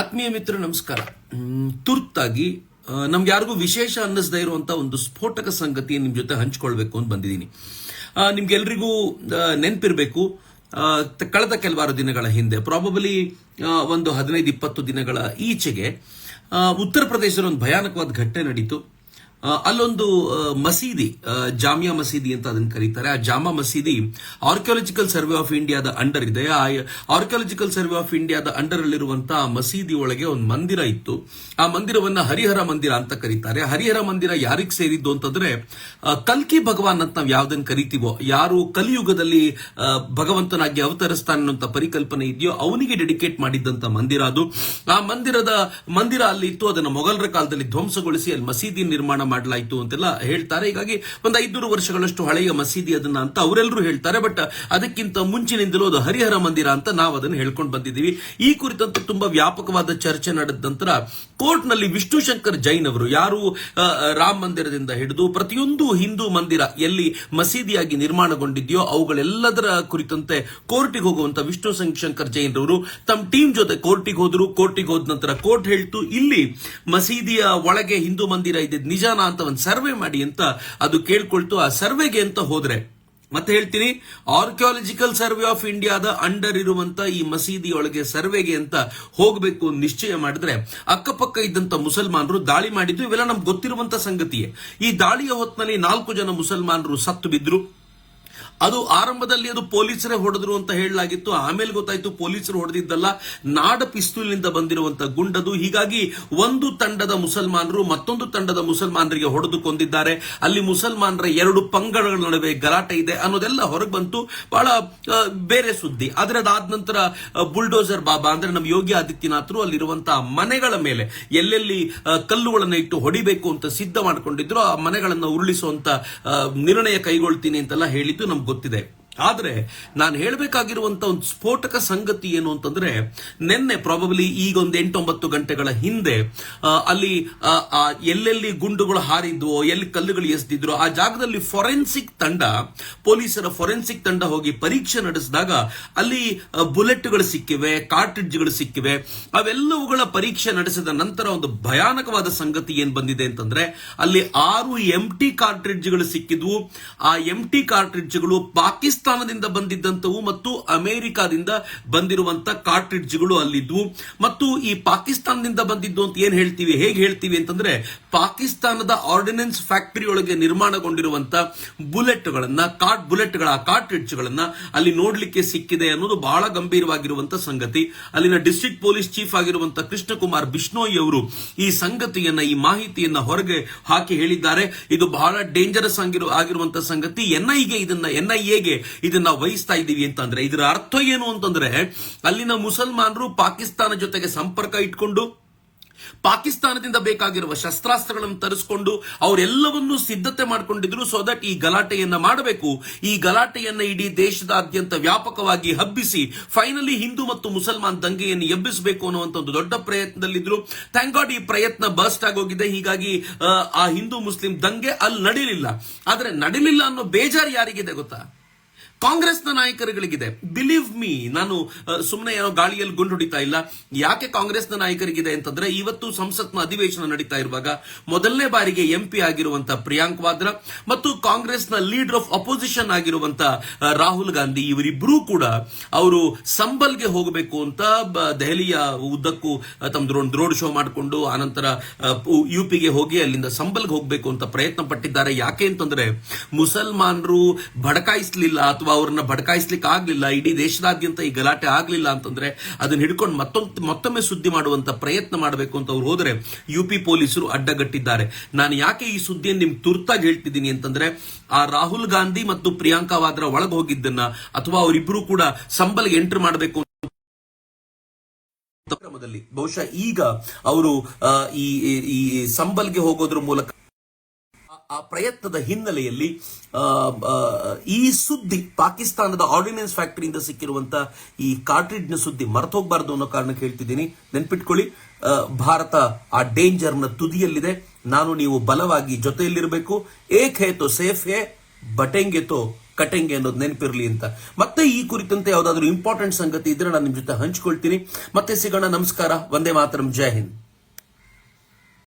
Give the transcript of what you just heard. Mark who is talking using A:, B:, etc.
A: ಆತ್ಮೀಯ ಮಿತ್ರ ನಮಸ್ಕಾರ. ತುರ್ತಾಗಿ ನಮ್ಗೆ ಯಾರಿಗೂ ವಿಶೇಷ ಅನ್ನಿಸದೇ ಇರುವಂತ ಒಂದು ಸ್ಫೋಟಕ ಸಂಗತಿ ನಿಮ್ ಜೊತೆ ಹಂಚ್ಕೊಳ್ಬೇಕು ಅಂತ ಬಂದಿದ್ದೀನಿ. ನಿಮ್ಗೆಲ್ರಿಗೂ ನೆನಪಿರ್ಬೇಕು. ಕಳೆದ ಕೆಲವಾರು ದಿನಗಳ ಹಿಂದೆ ಪ್ರಾಬಬಲಿ ಒಂದು ಹದಿನೈದು ಇಪ್ಪತ್ತು ದಿನಗಳ ಈಚೆಗೆ ಉತ್ತರ ಪ್ರದೇಶದ ಒಂದು ಭಯಾನಕವಾದ ಘಟನೆ ನಡೀತು. ಅಲ್ಲೊಂದು ಮಸೀದಿ ಜಾಮಿಯಾ ಮಸೀದಿ ಅಂತ ಅದನ್ನ ಕರೀತಾರೆ. ಆ Jama Masjid archaeological survey of ಇಂಡಿಯಾದ ಅಂಡರ್ ಇದೆ. ಆ ಆರ್ಕಿಯಾಲಜಿಕಲ್ ಸರ್ವೆ ಆಫ್ ಇಂಡಿಯಾದ ಅಂಡರ್ ಅಲ್ಲಿರುವಂತಹ ಮಸೀದಿ ಒಳಗೆ ಒಂದು ಮಂದಿರ ಇತ್ತು. ಆ ಮಂದಿರವನ್ನ ಹರಿಹರ ಮಂದಿರ ಅಂತ ಕರೀತಾರೆ. ಹರಿಹರ ಮಂದಿರ ಯಾರಿಗೆ ಸೇರಿದ್ದು ಅಂತಂದ್ರೆ ಕಲ್ಕಿ ಭಗವಾನ್ ಅಂತ ನಾವು ಯಾವ್ದನ್ನ ಕರಿತೀವೋ, ಯಾರು ಕಲಿಯುಗದಲ್ಲಿ ಭಗವಂತನಾಗಿ ಅವತರಿಸ್ತಾನೆ ಅನ್ನೋ ಪರಿಕಲ್ಪನೆ ಇದೆಯೋ, ಅವನಿಗೆ ಡೆಡಿಕೇಟ್ ಮಾಡಿದ್ದಂತ ಮಂದಿರ ಅದು. ಆ ಮಂದಿರದ, ಮಂದಿರ ಅಲ್ಲಿ ಇತ್ತು, ಅದನ್ನ ಮೊಘಲರ ಕಾಲದಲ್ಲಿ ಧ್ವಂಸಗೊಳಿಸಿ ಅಲ್ಲಿ ಮಸೀದಿ ನಿರ್ಮಾಣ ಮಾಡಲಾಯಿತು ಅಂತೆಲ್ಲ ಹೇಳ್ತಾರೆ. ಹೀಗಾಗಿ ಒಂದು ಐದುನೂರು ವರ್ಷಗಳಷ್ಟು ಹಳೆಯ ಮಸೀದಿ ಅದನ್ನ ಅಂತ ಅವರೆಲ್ಲರೂ ಹೇಳ್ತಾರೆ. ಬಟ್ ಅದಕ್ಕಿಂತ ಮುಂಚಿನಿಂದಲೂ ಅದು ಹರಿಹರ ಮಂದಿರ ಅಂತ ನಾವು ಅದನ್ನು ಹೇಳ್ಕೊಂಡು ಬಂದಿದ್ದೀವಿ. ಈ ಕುರಿತಂತೆ ತುಂಬಾ ವ್ಯಾಪಕವಾದ ಚರ್ಚೆ ನಡೆದ ನಂತರ ಕೋರ್ಟ್ನಲ್ಲಿ ವಿಷ್ಣು ಶಂಕರ್ ಜೈನ್ ಅವರು ಯಾರು ರಾಮ ಮಂದಿರದಿಂದ ಹಿಡಿದು ಪ್ರತಿಯೊಂದು ಹಿಂದೂ ಮಂದಿರ ಎಲ್ಲಿ ಮಸೀದಿಯಾಗಿ ನಿರ್ಮಾಣಗೊಂಡಿದೆಯೋ ಅವುಗಳೆಲ್ಲದರ ಕುರಿತಂತೆ ಕೋರ್ಟಿಗೆ ಹೋಗುವಂತ ವಿಷ್ಣು ಶಂಕರ್ ಜೈನ್ ರವರು ತಮ್ಮ ಟೀಮ್ ಜೊತೆ ಕೋರ್ಟಿಗೆ ಹೋದ್ರು. ಕೋರ್ಟಿಗೆ ಹೋದ ನಂತರ ಕೋರ್ಟ್ ಹೇಳ್ತು, ಇಲ್ಲಿ ಮಸೀದಿಯ ಒಳಗೆ ಹಿಂದೂ ಮಂದಿರ ಇದೆ. ನಿಜಾನ ಅಂತ ಒಂದು ಸರ್ವೆ ಮಾಡಿ ಅಂತ ಅದು ಕೇಳ್ಕೊಳ್ತು. ಆ ಸರ್ವೆಗೆ ಅಂತ ಹೋದ್ರೆ, ಮತ್ತೆ ಹೇಳ್ತೀನಿ ಆರ್ಕಿಯಾಲಜಿಕಲ್ ಸರ್ವೆ ಆಫ್ ಇಂಡಿಯಾದ ಅಂಡರ್ ಇರುವಂತ ಈ ಮಸೀದಿಯೊಳಗೆ ಸರ್ವೆಗೆ ಅಂತ ಹೋಗಬೇಕು ನಿಶ್ಚಯ ಮಾಡಿದ್ರೆ, ಅಕ್ಕಪಕ್ಕ ಇದ್ದಂತ ಮುಸಲ್ಮಾನರು ದಾಳಿ ಮಾಡಿದ್ದು, ಇವೆಲ್ಲ ನಮ್ಗೆ ಗೊತ್ತಿರುವಂತ ಸಂಗತಿಯೇ. ಈ ದಾಳಿಯ ಹೊತ್ತಿನಲ್ಲಿ ನಾಲ್ಕು ಜನ ಮುಸಲ್ಮಾನರು ಸತ್ತು ಬಿದ್ರು. ಅದು ಆರಂಭದಲ್ಲಿ ಅದು ಪೊಲೀಸರೇ ಹೊಡೆದ್ರು ಅಂತ ಹೇಳಲಾಗಿತ್ತು. ಆಮೇಲೆ ಗೊತ್ತಾಯ್ತು ಪೊಲೀಸರು ಹೊಡೆದಿದ್ದಲ್ಲ, ನಾಡ ಪಿಸ್ತೂಲಿನಿಂದ ಬಂದಿರುವಂತ ಗುಂಡದು. ಹೀಗಾಗಿ ಒಂದು ತಂಡದ ಮುಸಲ್ಮಾನರು ಮತ್ತೊಂದು ತಂಡದ ಮುಸಲ್ಮಾನರಿಗೆ ಹೊಡೆದು ಕೊಂದಿದ್ದಾರೆ ಅಲ್ಲಿ ಮುಸಲ್ಮಾನರ ಎರಡು ಪಂಗಡಗಳ ನಡುವೆ ಗಲಾಟೆ ಇದೆ ಅನ್ನೋದೆಲ್ಲ ಹೊರಗೆ ಬಂತು. ಬಹಳ ಬೇರೆ ಸುದ್ದಿ. ಆದ್ರೆ ಅದಾದ ನಂತರ ಬುಲ್ಡೋಸರ್ ಬಾಬಾ, ಅಂದ್ರೆ ನಮ್ಮ ಯೋಗಿ ಆದಿತ್ಯನಾಥರು ಅಲ್ಲಿರುವಂತಹ ಮನೆಗಳ ಮೇಲೆ ಎಲ್ಲೆಲ್ಲಿ ಕಲ್ಲುಗಳನ್ನು ಇಟ್ಟು ಹೊಡಿಬೇಕು ಅಂತ ಸಿದ್ಧ ಮಾಡ್ಕೊಂಡಿದ್ರು, ಆ ಮನೆಗಳನ್ನು ಉರುಳಿಸುವಂತ ನಿರ್ಣಯ ಕೈಗೊಳ್ತೀನಿ ಅಂತೆಲ್ಲ ಹೇಳಿದ್ದು ನಮ್ಗೆ ಗೊತ್ತಿದೆ. ಆದ್ರೆ ನಾನು ಹೇಳಬೇಕಾಗಿರುವಂತ ಒಂದು ಸ್ಫೋಟಕ ಸಂಗತಿ ಏನು ಅಂತಂದ್ರೆ, ನಿನ್ನೆ ಪ್ರಾಬಬ್ಲಿ ಈಗ ಒಂದು ಎಂಟೊಂಬತ್ತು ಗಂಟೆಗಳ ಹಿಂದೆ ಅಲ್ಲಿ ಎಲ್ಲೆಲ್ಲಿ ಗುಂಡುಗಳು ಹಾರಿದ್ವೋ, ಎಲ್ಲಿ ಕಲ್ಲುಗಳು ಎಸೆದಿದ್ರು, ಆ ಜಾಗದಲ್ಲಿ ಫೊರೆನ್ಸಿಕ್ ತಂಡ, ಪೊಲೀಸರ ಫೊರೆನ್ಸಿಕ್ ತಂಡ ಹೋಗಿ ಪರೀಕ್ಷೆ ನಡೆಸಿದಾಗ ಅಲ್ಲಿ ಬುಲೆಟ್ಗಳು ಸಿಕ್ಕಿವೆ, ಕಾರ್ಟ್ರಿಡ್ಜ್ಗಳು ಸಿಕ್ಕಿವೆ. ಅವೆಲ್ಲವುಗಳ ಪರೀಕ್ಷೆ ನಡೆಸಿದ ನಂತರ ಒಂದು ಭಯಾನಕವಾದ ಸಂಗತಿ ಏನ್ ಬಂದಿದೆ ಅಂತಂದ್ರೆ, ಅಲ್ಲಿ ಆರು ಎಂ ಟಿ ಕಾರ್ಟ್ರಿಡ್ಜ್ಗಳು ಸಿಕ್ಕಿದ್ವು. ಆ ಎಂ ಟಿ ಕಾರ್ಟ್ರಿಡ್ಜ್ಗಳು ಪಾಕಿಸ್ತಾನದಿಂದ ಬಂದಿದ್ದಂಥವು ಮತ್ತು ಅಮೆರಿಕಾದಿಂದ ಬಂದಿರುವಂತ ಕಾರ್ಟ್ರಿಡ್ಜ್ಗಳು ಅಲ್ಲಿದ್ವು. ಮತ್ತು ಈ ಪಾಕಿಸ್ತಾನದಿಂದ ಬಂದಿದ್ದು ಅಂತ ಏನ್ ಹೇಳ್ತೀವಿ, ಹೇಗೆ ಹೇಳ್ತೀವಿ ಅಂತಂದ್ರೆ ಪಾಕಿಸ್ತಾನದ ಆರ್ಡಿನೆನ್ಸ್ ಫ್ಯಾಕ್ಟರಿ ಒಳಗೆ ನಿರ್ಮಾಣಗೊಂಡಿರುವಂತ ಬುಲೆಟ್ಗಳನ್ನ ಕಾರ್ಟ್ ಬುಲೆಟ್ಗಳ, ಕಾರ್ಟ್ರಿಡ್ಜ್ಗಳನ್ನ ಅಲ್ಲಿ ನೋಡ್ಲಿಕ್ಕೆ ಸಿಕ್ಕಿದೆ ಅನ್ನೋದು ಬಹಳ ಗಂಭೀರವಾಗಿರುವಂತ ಸಂಗತಿ. ಅಲ್ಲಿನ ಡಿಸ್ಟ್ರಿಕ್ಟ್ ಪೊಲೀಸ್ ಚೀಫ್ ಆಗಿರುವಂತ ಕೃಷ್ಣಕುಮಾರ್ ಬಿಷ್ಣೋಯಿ ಅವರು ಈ ಸಂಗತಿಯನ್ನ, ಈ ಮಾಹಿತಿಯನ್ನ ಹೊರಗೆ ಹಾಕಿ ಹೇಳಿದ್ದಾರೆ. ಇದು ಬಹಳ ಡೇಂಜರಸ್ ಆಗಿರುವಂತಹ ಆಗಿರುವಂತ ಸಂಗತಿ. ಎನ್ಐಗೆ ಇದನ್ನ, ಎನ್ಐಎಗೆ ಇದನ್ನ ವಹಿಸ್ತಾ ಇದ್ದೀವಿ ಅಂತಂದ್ರೆ ಇದರ ಅರ್ಥ ಏನು ಅಂತಂದ್ರೆ ಅಲ್ಲಿನ ಮುಸಲ್ಮಾನರು ಪಾಕಿಸ್ತಾನ ಜೊತೆಗೆ ಸಂಪರ್ಕ ಇಟ್ಕೊಂಡು ಪಾಕಿಸ್ತಾನದಿಂದ ಬೇಕಾಗಿರುವ ಶಸ್ತ್ರಾಸ್ತ್ರಗಳನ್ನು ತರಿಸಿಕೊಂಡು ಅವರೆಲ್ಲವನ್ನೂ ಸಿದ್ಧತೆ ಮಾಡಿಕೊಂಡಿದ್ರು ಸೊ ದಟ್ ಈ ಗಲಾಟೆಯನ್ನ ಮಾಡಬೇಕು. ಈ ಗಲಾಟೆಯನ್ನ ಇಡೀ ದೇಶದಾದ್ಯಂತ ವ್ಯಾಪಕವಾಗಿ ಹಬ್ಬಿಸಿ ಫೈನಲಿ ಹಿಂದೂ ಮತ್ತು ಮುಸಲ್ಮಾನ್ ದಂಗೆಯನ್ನು ಎಬ್ಬಿಸಬೇಕು ಅನ್ನುವಂತ ಒಂದು ದೊಡ್ಡ ಪ್ರಯತ್ನದಲ್ಲಿದ್ರು. ಥ್ಯಾಂಕ್ ಗಾಡ್ ಈ ಪ್ರಯತ್ನ ಬಸ್ಟ್ ಆಗೋಗಿದೆ. ಹೀಗಾಗಿ ಆ, ಆ ಹಿಂದೂ ಮುಸ್ಲಿಂ ದಂಗೆ ಅಲ್ಲಿ ನಡೀಲಿಲ್ಲ. ಆದ್ರೆ ನಡೀಲಿಲ್ಲ ಅನ್ನೋ ಬೇಜಾರು ಯಾರಿಗಿದೆ ಗೊತ್ತಾ? ಕಾಂಗ್ರೆಸ್ನ ನಾಯಕರುಗಳಿಗಿದೆ. ಬಿಲೀವ್ ಮೀ ನಾನು ಸುಮ್ಮನೆ ಏನೋ ಗಾಳಿಯಲ್ಲಿ ಗುಂಡು ಹೊಡಿತಾ ಇಲ್ಲ. ಯಾಕೆ ಕಾಂಗ್ರೆಸ್ನ ನಾಯಕರಿಗಿದೆ ಅಂತಂದ್ರೆ ಇವತ್ತು ಸಂಸತ್ನ ಅಧಿವೇಶನ ನಡೀತಾ ಇರುವಾಗ ಮೊದಲನೇ ಬಾರಿಗೆ ಎಂಪಿ ಆಗಿರುವಂತ ಪ್ರಿಯಾಂಕ್ ವಾದ್ರಾ ಮತ್ತು ಕಾಂಗ್ರೆಸ್ನ ಲೀಡರ್ ಆಫ್ ಅಪೋಸಿಷನ್ ಆಗಿರುವಂತ ರಾಹುಲ್ ಗಾಂಧಿ ಇವರಿಬ್ಬರೂ ಕೂಡ ಅವರು ಸಂಬಲ್ಗೆ ಹೋಗಬೇಕು ಅಂತ ದೆಹಲಿಯ ಉದ್ದಕ್ಕೂ ಒಂದು ರೋಡ್ ಶೋ ಮಾಡಿಕೊಂಡು ಆನಂತರ ಯುಪಿಗೆ ಹೋಗಿ ಅಲ್ಲಿಂದ ಸಂಬಲ್ಗೆ ಹೋಗಬೇಕು ಅಂತ ಪ್ರಯತ್ನ ಪಟ್ಟಿದ್ದಾರೆ ಯಾಕೆ ಅಂತಂದ್ರೆ ಮುಸಲ್ಮಾನರು ಭಡಕಾಯಿಸ್ಲಿಲ್ಲ ಅಥವಾ ಅವ್ರನ್ನ ಭಡಕಾಯಿಸ್ಲಿಕ್ಕೆ ಆಗ್ಲಿಲ್ಲ, ಇಡೀ ದೇಶದಾದ್ಯಂತ ಈ ಗಲಾಟೆ ಆಗ್ಲಿಲ್ಲ ಅಂತಂದ್ರೆ ಅದನ್ನ ಹಿಡ್ಕೊಂಡು ಮತ್ತೊಂದು, ಮತ್ತೊಮ್ಮೆ ಸುದ್ದಿ ಮಾಡುವಂತ ಪ್ರಯತ್ನ ಮಾಡಬೇಕು ಅಂತ ಅವ್ರು ಹೋದ್ರೆ ಯುಪಿ ಪೊಲೀಸರು ಅಡ್ಡಗಟ್ಟಿದ್ದಾರೆ. ನಾನು ಯಾಕೆ ಈ ಸುದ್ದಿಯನ್ನು ನಿಮ್ಗೆ ತುರ್ತಾಗಿ ಹೇಳ್ತಿದ್ದೀನಿ ಅಂತಂದ್ರೆ ಆ ರಾಹುಲ್ ಗಾಂಧಿ ಮತ್ತು ಪ್ರಿಯಾಂಕಾ ವಾದ್ರಾ ಒಳಗೆ ಹೋಗಿದ್ದನ್ನ ಅಥವಾ ಅವರಿಬ್ರು ಕೂಡ ಸಂಬಲ್ಗೆ ಎಂಟರ್ ಮಾಡಬೇಕು ಕ್ರಮದಲ್ಲಿ. ಬಹುಶಃ ಈಗ ಅವರು ಈ ಸಂಬಲ್ಗೆ ಹೋಗೋದ್ರ ಮೂಲಕ ಆ- ಪ್ರಯತ್ನದ ಹಿನ್ನೆಲೆಯಲ್ಲಿ ಈ ಸುದ್ದಿ ಪಾಕಿಸ್ತಾನದ ಆರ್ಡಿನೆನ್ಸ್ ಫ್ಯಾಕ್ಟರಿಯಿಂದ ಸಿಕ್ಕಿರುವಂತ ಈ ಕಾರ್ಟ್ರಿಡ್ನ ಸುದ್ದಿ ಮರ್ತೋಗ್ಬಾರ್ದು ಅನ್ನೋ ಕಾರಣಕ್ಕೆ ಹೇಳ್ತಿದ್ದೀನಿ. ನೆನ್ಪಿಟ್ಕೊಳ್ಳಿ ಭಾರತ ಆ ಡೇಂಜರ್ನ ತುದಿಯಲ್ಲಿದೆ. ನಾನು ನೀವು ಬಲವಾಗಿ ಜೊತೆಯಲ್ಲಿರಬೇಕು. ಏಕ್ ಹೇತೋ ಸೇಫ್ ಹೇ, ಬಟೆಂಗೆ ತೋ ಕಟೆಂಗೆ ಅನ್ನೋದು ನೆನಪಿರ್ಲಿ ಅಂತ. ಮತ್ತೆ ಈ ಕುರಿತಂತೆ ಯಾವುದಾದ್ರೂ ಇಂಪಾರ್ಟೆಂಟ್ ಸಂಗತಿ ಇದ್ರೆ ನಾನು ನಿಮ್ ಜೊತೆ ಹಂಚ್ಕೊಳ್ತೀನಿ. ಮತ್ತೆ ಸಿಗೋಣ, ನಮಸ್ಕಾರ. ವಂದೇ ಮಾತರಂ. ಜೈ ಹಿಂದ್.